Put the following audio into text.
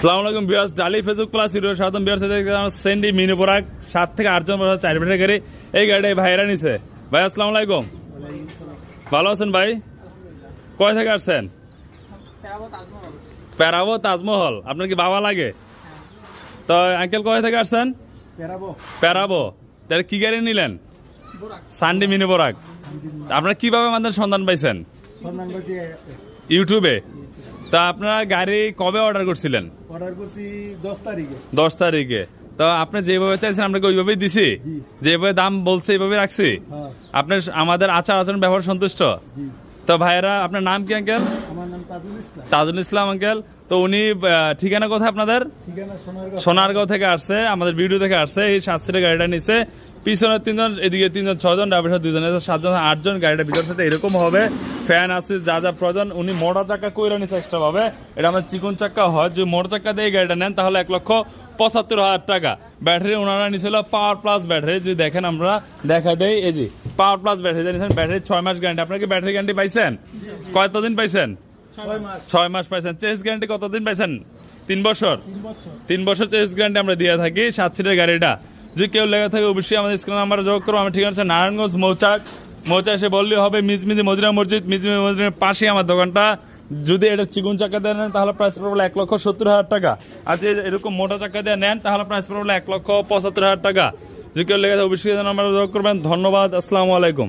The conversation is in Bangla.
সালাম আলাইকুম বিয়াস ডালি ফেসবুক প্লাস ভিডিও সাধারণ বিয়াস সেন্ডি মিনি পোরাক সাত থেকে আটজন চার বেটার গাড়ি এই এই ভাইরা নিছে। ভাই আসসালামু আলাইকুম। ভালো আছেন ভাই? কয় থেকে আসছেন? প্যারাবো তাজমহল। আপনার কি বাবা লাগে? তো আঙ্কেল কয় থেকে আসছেন? প্যারাবো তাহলে কি গাড়ি নিলেন? সানডে মিনি পোরাক আপনারা কীভাবে আমাদের সন্ধান পাইছেন? ইউটিউবে? তা আপনারা গাড়ি কবে অর্ডার করছিলেন? অর্ডার করছি দশ তারিখে। দশ তারিখে। তো আপনি যেভাবে চাইছেন আপনাকে ওইভাবেই দিছি? জি। যেভাবে দাম বলছে এইভাবে রাখছি? হ্যাঁ। আপনি আমাদের আচার আচরণ ব্যবহার সন্তুষ্ট? জি। তো ভাইয়েরা আপনার নাম কি আঙ্কেল আমার নাম তাজুল ইসলাম। তাজুল ইসলাম আঙ্কেল তো উনি ঠিকানা কোথায় আপনাদের? ঠিকানা সোনারগাঁও সোনারগাঁও থেকে আসছে আমাদের ভিডিও থেকে আসছে এই সাত গাড়িটা নিচ্ছে পিছনে তিনজন এদিকে তিনজন ছজন ড্রাইভার দুজন এসে সাতজন আটজন গাড়িটা ভিতর সাথে এরকম হবে। ফ্যান আছে যা যা প্রয়োজন উনি মোটর চাকা কইরা নিচ্ছে এক্সট্রা ভাবে। এটা আমার চিকন চাক্কা হয়। যদি মোটর চাক্কা দিয়ে গাড়িটা নেন তাহলে এক লক্ষ পঁচাত্তর হাজার টাকা। ব্যাটারি ওনারা নিছিল পাওয়ার প্লাস ব্যাটারি যদি দেখেন আমরা দেখা দেই। এই যে পাওয়ার প্লাস ব্যাটারি নিয়েছেন ব্যাটারি ছয় মাস গ্যারান্টি আপনার কি ব্যাটারি গ্যারান্টি পাইছেন? কতদিন পাইছেন? ছয় মাস। পাইছেন। চেস গ্যারান্টি কতদিন পাইছেন? তিন বছর? তিন বছর। তিন বছর চেস গ্যারান্টি আমরা দিয়ে থাকি সাত সিটের গাড়িটা। যদি কেউ লেগে থাকে, অবশ্যই আমাদের স্ক্রিন নাম্বার যোগ করব আমার ঠিকানা আছে নারায়ণগঞ্জ মৌচাক। মৌচা এসে বললে হবে মিজমিদি মদিনা মসজিদ মিজমিদি মসজিদের পাশে আমার দোকানটা। যদি এটা চিকুন চাকা দিয়ে নেন, তাহলে প্রাইস পড়বে এক লক্ষ সত্তর হাজার টাকা। আর যদি এরকম মোটা চাকা দেওয়া নেন, তাহলে প্রাইস পড়বে এক লক্ষ পঁচাত্তর হাজার টাকা। যে কেউ লেগে থাকে, অবশ্যই নাম্বার যোগ করবেন। ধন্যবাদ, আসসালামু আলাইকুম।